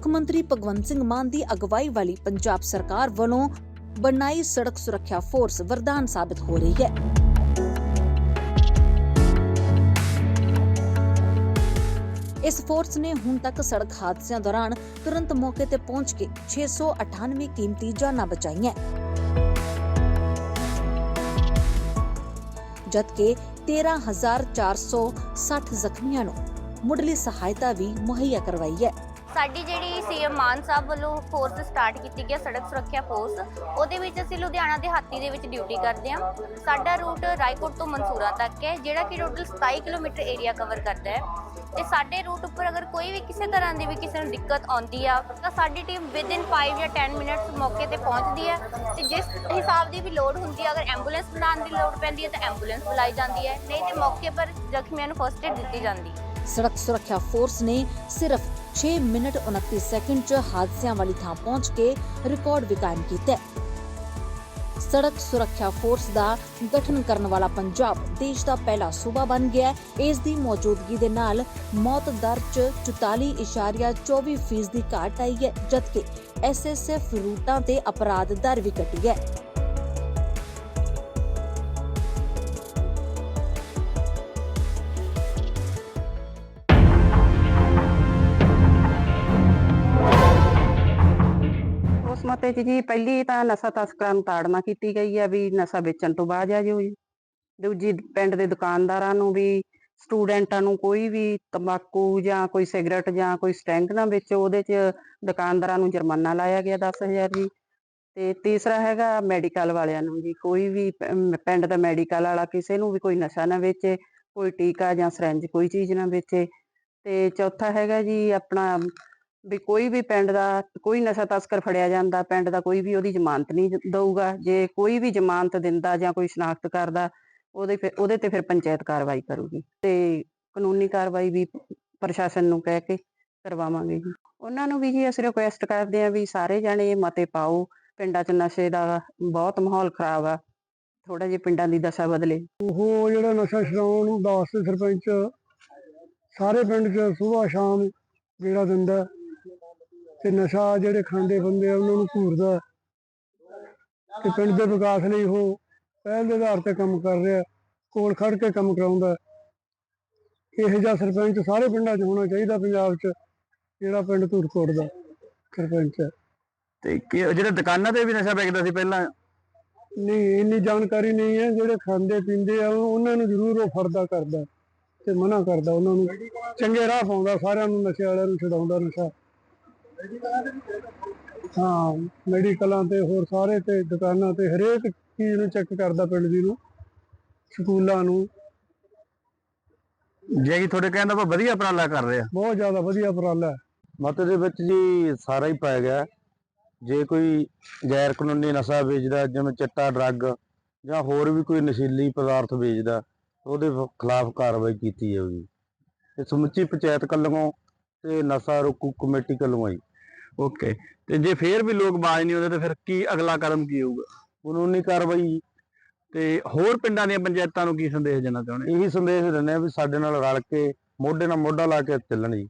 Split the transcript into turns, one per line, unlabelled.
ਮੁੱਖ ਮੰਤਰੀ ਭਗਵੰਤ ਸਿੰਘ ਮਾਨ ਦੀ ਅਗਵਾਈ ਵਾਲੀ ਪੰਜਾਬ ਸਰਕਾਰ ਵੱਲੋਂ ਬਣਾਈ ਸੜਕ ਸੁਰੱਖਿਆ ਫੋਰਸ ਵਰਦਾਨ ਸਾਬਤ ਹੋ ਰਹੀ ਹੈ। ਇਸ ਫੋਰਸ ਨੇ ਹੁਣ ਤੱਕ ਸੜਕ ਹਾਦਸਿਆਂ ਦੌਰਾਨ ਤੁਰੰਤ ਮੌਕੇ ਤੇ ਪਹੁੰਚ ਕੇ 698 ਕੀਮਤੀ ਜਾਨਾਂ ਬਚਾਈਆਂ। ਜਦਕਿ 13460 ਜ਼ਖਮੀਆਂ ਨੂੰ ਮੁੱਢਲੀ ਸਹਾਇਤਾ ਵੀ ਮੁਹੱਈਆ ਕਰਵਾਈ ਹੈ।
ਸਾਡੀ ਜਿਹੜੀ ਸੀਐਮ ਮਾਨ ਸਾਹਿਬ ਵੱਲੋਂ ਫੋਰਸ ਸਟਾਰਟ ਕੀਤੀ ਗਿਆ ਸੜਕ ਸੁਰੱਖਿਆ ਫੋਰਸ ਉਹਦੇ ਵਿੱਚ ਅਸੀਂ ਲੁਧਿਆਣਾ ਦੇ ਹਾਤੀ ਦੇ ਵਿੱਚ ਡਿਊਟੀ ਕਰਦੇ ਹਾਂ। ਸਾਡਾ ਰੂਟ ਰਾਏਕੋਟ ਤੋਂ ਮਨਸੂਰਾ ਤੱਕ ਹੈ, ਜਿਹੜਾ ਕਿ ਟੋਟਲ 27 ਕਿਲੋਮੀਟਰ ਏਰੀਆ ਕਵਰ ਕਰਦਾ ਹੈ। ਤੇ ਸਾਡੇ ਰੂਟ ਉੱਪਰ ਅਗਰ ਕੋਈ ਵੀ ਕਿਸੇ ਤਰ੍ਹਾਂ ਦੀ ਵੀ ਕਿਸੇ ਨੂੰ ਦਿੱਕਤ ਆਉਂਦੀ ਆ, ਤਾਂ ਸਾਡੀ ਟੀਮ ਵਿਦਿਨ 5 ਜਾਂ 10 ਮਿੰਟਸ ਮੌਕੇ ਤੇ ਪਹੁੰਚਦੀ ਹੈ। ਤੇ ਜਿਸ ਹਿਸਾਬ ਦੀ ਵੀ ਲੋਡ ਹੁੰਦੀ ਹੈ ਅਗਰ ਐਂਬੂਲੈਂਸ ਬੁਲਾਉਣ ਦੀ ਲੋੜ ਪੈਂਦੀ ਹੈ, ਤਾਂ ਐਂਬੂਲੈਂਸ ਬੁਲਾਈ ਜਾਂਦੀ ਹੈ। ਨਹੀਂ ਤੇ ਮੌਕੇ ਪਰ ਜ਼ਖਮੀਆਂ ਨੂੰ ਫਸਟ ਏਡ ਦਿੱਤੀ ਜਾਂਦੀ
ਸੜਕ ਸੁਰੱਖਿਆ ਫੋਰਸ ਨੇ ਸਿਰਫ 6 ਮਿੰਟ 29 ਸੈਕਿੰਡ 'ਚ ਹਾਦਸਿਆਂ ਵਾਲੀ ਥਾਂ ਪਹੁੰਚ ਕੇ ਰਿਕਾਰਡ ਵੀ ਕਾਇਮ ਕੀਤਾ ਸੜਕ ਸੁਰੱਖਿਆ ਫੋਰਸ ਦਾ ਗਠਨ ਕਰਨ ਵਾਲਾ ਪੰਜਾਬ ਦੇਸ਼ ਦਾ ਪਹਿਲਾ ਸੂਬਾ ਬਣ ਗਿਆ ਇਸ ਦੀ ਮੌਜੂਦਗੀ ਦੇ ਨਾਲ ਮੌਤ ਦਰ 'ਚ 44.24% ਫੀਸਦੀ ਘਾਟ ਆਈ ਹੈ ਜਦਕਿ ਐਸਐਸਐਫ ਰੂਟਾਂ ਤੇ ਅਪਰਾਧ ਦਰ ਵੀ ਘਟੀ ਹੈ
ਮਤੇ 'ਚ ਜੀ ਪਹਿਲੀ ਤਾਂ ਨਸ਼ਾ ਤਸਕਰਾਂ ਨੂੰ ਤਾੜਨਾ ਕੀਤੀ ਗਈ ਹੈ ਵੀ ਨਸ਼ਾ ਵੇਚਣ ਤੋਂ ਬਾਅਦ ਆ ਜੋ ਜੀ। ਦੂਜੀ ਪਿੰਡ ਦੇ ਦੁਕਾਨਦਾਰਾਂ ਨੂੰ ਵੀ, ਸਟੂਡੈਂਟਾਂ ਨੂੰ ਕੋਈ ਵੀ ਤੰਬਾਕੂ ਜਾਂ ਕੋਈ ਸਿਗਰਟ ਜਾਂ ਕੋਈ ਸਟੈਂਗ ਨਾ ਵੇਚੋ, ਉਹਦੇ 'ਚ ਦੁਕਾਨਦਾਰਾਂ ਨੂੰ ਜੁਰਮਾਨਾ ਲਾਇਆ ਗਿਆ 10000 ਜੀ। ਤੇ ਤੀਸਰਾ ਹੈਗਾ ਮੈਡੀਕਲ ਵਾਲਿਆਂ ਨੂੰ ਜੀ, ਕੋਈ ਵੀ ਪਿੰਡ ਦਾ ਮੈਡੀਕਲ ਵਾਲਾ ਕਿਸੇ ਨੂੰ ਵੀ ਕੋਈ ਨਸ਼ਾ ਨਾ ਵੇਚੇ, ਕੋਈ ਟੀਕਾ ਜਾਂ ਸਰੰਜ ਕੋਈ ਚੀਜ਼ ਨਾ ਵੇਚੇ। ਤੇ ਚੌਥਾ ਹੈਗਾ ਜੀ ਆਪਣਾ ਵੀ ਕੋਈ ਵੀ ਪਿੰਡ ਦਾ, ਕੋਈ ਨਸ਼ਾ ਤਸਕਰ ਫੜਿਆ ਜਾਂਦਾ, ਪਿੰਡ ਦਾ ਕੋਈ ਵੀ ਉਹਦੀ ਜ਼ਮਾਨਤ ਨਹੀਂ ਦਊਗਾ। ਜੇ ਕੋਈ ਵੀ ਜ਼ਮਾਨਤ ਦਿੰਦਾ ਜਾਂ ਕੋਈ ਸ਼ਨਾਖਤ ਕਰਦਾ, ਉਹਦੇ ਫਿਰ ਉਹਦੇ ਤੇ ਫਿਰ ਪੰਚਾਇਤ ਕਾਰਵਾਈ ਕਰੂਗੀ। ਤੇ ਕਾਨੂੰਨੀ ਕਾਰਵਾਈ ਵੀ ਪ੍ਰਸ਼ਾਸਨ ਨੂੰ ਕਹਿ ਕੇ ਕਰਵਾਵਾਂਗੇ ਜੀ। ਉਹਨਾਂ ਨੂੰ ਵੀ ਜੀ ਅਸੀਂ ਰਿਕੁਐਸਟ ਕਰਦੇ ਹਾਂ ਵੀ ਸਾਰੇ ਜਾਣੇ ਮਤੇ ਪਾਓ। ਪਿੰਡਾਂ 'ਚ ਨਸ਼ੇ ਦਾ ਬਹੁਤ ਮਾਹੌਲ ਖਰਾਬ ਆ। ਥੋੜਾ ਜਿਹਾ ਪਿੰਡਾਂ ਦੀ ਦਸ਼ਾ ਬਦਲੇ।
ਉਹ ਜਿਹੜਾ ਨਸ਼ਾ ਛਡਾਉਣ ਨੂੰ ਦਾਸ ਸਰਪੰਚ, ਸਾਰੇ ਪਿੰਡ 'ਚ ਸਵੇਰ ਸ਼ਾਮ ਗੇੜਾ ਦਿੰਦਾ। ਤੇ ਨਸ਼ਾ ਜਿਹੜੇ ਖਾਂਦੇ ਬੰਦੇ ਆ ਉਹਨਾਂ ਨੂੰ ਘੂਰਦਾ ਤੇ ਪਿੰਡ ਦੇ ਵਿਕਾਸ ਲਈ ਉਹ ਪਹਿਲ ਦੇ ਆਧਾਰ ਤੇ ਕੰਮ ਕਰ ਰਿਹਾ ਕੋਲ ਖੜ ਕੇ ਕੰਮ ਕਰਾਉਂਦਾ। ਇਹੋ ਜਿਹਾ ਸਰਪੰਚ ਸਾਰੇ ਪਿੰਡਾਂ 'ਚ ਹੋਣਾ ਚਾਹੀਦਾ ਪੰਜਾਬ 'ਚ ਜਿਹੜਾ ਪਿੰਡ ਧੂੜਕੋਟ ਦਾ ਸਰਪੰਚ ਹੈ।
ਤੇ ਕੀ- ਜਿਹੜੇ ਦੁਕਾਨਾਂ ਤੇ ਵੀ ਨਸ਼ਾ ਵੇਚਦਾ ਸੀ ਪਹਿਲਾਂ?
ਨਹੀਂ ਇੰਨੀ ਜਾਣਕਾਰੀ ਨਹੀਂ ਹੈ ਜਿਹੜੇ ਖਾਂਦੇ ਪੀਂਦੇ ਆ ਉਹ- ਉਹਨਾਂ ਨੂੰ ਜ਼ਰੂਰ ਉਹ ਫਰਦਾ ਕਰਦਾ ਤੇ ਮਨਾ ਕਰਦਾ ਉਹਨਾਂ ਨੂੰ। ਚੰਗੇ ਰਾਹ ਪਾਉਂਦਾ ਸਾਰਿਆਂ ਨੂੰ ਨਸ਼ੇ ਵਾਲਿਆਂ ਨੂੰ ਛਡਾਉਂਦਾ ਨਸ਼ਾ। ਹਾਂ ਮੈਡੀਕਲਾਂ ਤੇ ਹੋਰ ਸਾਰੇ ਤੇ ਦੁਕਾਨਾਂ ਤੇ ਹਰੇਕ ਚੀਜ਼ ਨੂੰ ਚੈੱਕ ਕਰਦਾ ਪਿੰਡ ਦੀ ਨੂੰ ਸਕੂਲਾਂ ਨੂੰ।
ਜੇ ਕਿ ਤੁਹਾਡੇ ਕਹਿਣ ਦਾ ਆਪਾਂ ਵਧੀਆ ਉਪਰਾਲਾ ਕਰ ਰਹੇ ਆ।
ਬਹੁਤ ਜ਼ਿਆਦਾ ਵਧੀਆ ਉਪਰਾਲਾ ਹੈ।
ਮਤੇ ਦੇ ਵਿੱਚ ਜੀ ਸਾਰਾ ਹੀ ਪਾਇਆ ਗਿਆ। ਜੇ ਕੋਈ ਗੈਰ ਕਾਨੂੰਨੀ ਨਸ਼ਾ ਵੇਚਦਾ ਜਿਵੇਂ ਚਿੱਟਾ ਡਰੱਗ ਜਾਂ ਹੋਰ ਵੀ ਕੋਈ ਨਸ਼ੀਲੀ ਪਦਾਰਥ ਵੇਚਦਾ ਉਹਦੇ ਖਿਲਾਫ ਕਾਰਵਾਈ ਕੀਤੀ ਜਾਊਗੀ। ਤੇ ਸਮੁੱਚੀ ਪੰਚਾਇਤ ਵੱਲੋਂ ਤੇ ਨਸ਼ਾ ਰੋਕੂ ਕਮੇਟੀ ਵੱਲੋਂ ਆਈ ਓਕੇ ਤੇ ਜੇ ਫੇਰ ਵੀ ਲੋਕ ਬਾਜ਼ ਨਹੀਂ ਆਉਂਦੇ ਤੇ ਫਿਰ ਕੀ ਅਗਲਾ ਕਦਮ ਕੀ ਹੋਊਗਾ? ਕਾਨੂੰਨੀ ਕਾਰਵਾਈ। ਤੇ ਹੋਰ ਪਿੰਡਾਂ ਦੀਆਂ ਪੰਚਾਇਤਾਂ ਨੂੰ ਕੀ ਸੰਦੇਸ਼ ਦੇਣਾ ਚਾਹੁੰਦੇ ਇਹੀ ਸੰਦੇਸ਼ ਦਿੰਦੇ ਆ ਵੀ ਸਾਡੇ ਨਾਲ ਰਲ ਕੇ ਮੋਢੇ ਨਾਲ ਮੋਢਾ ਲਾ ਕੇ ਚੱਲਣ ਜੀ।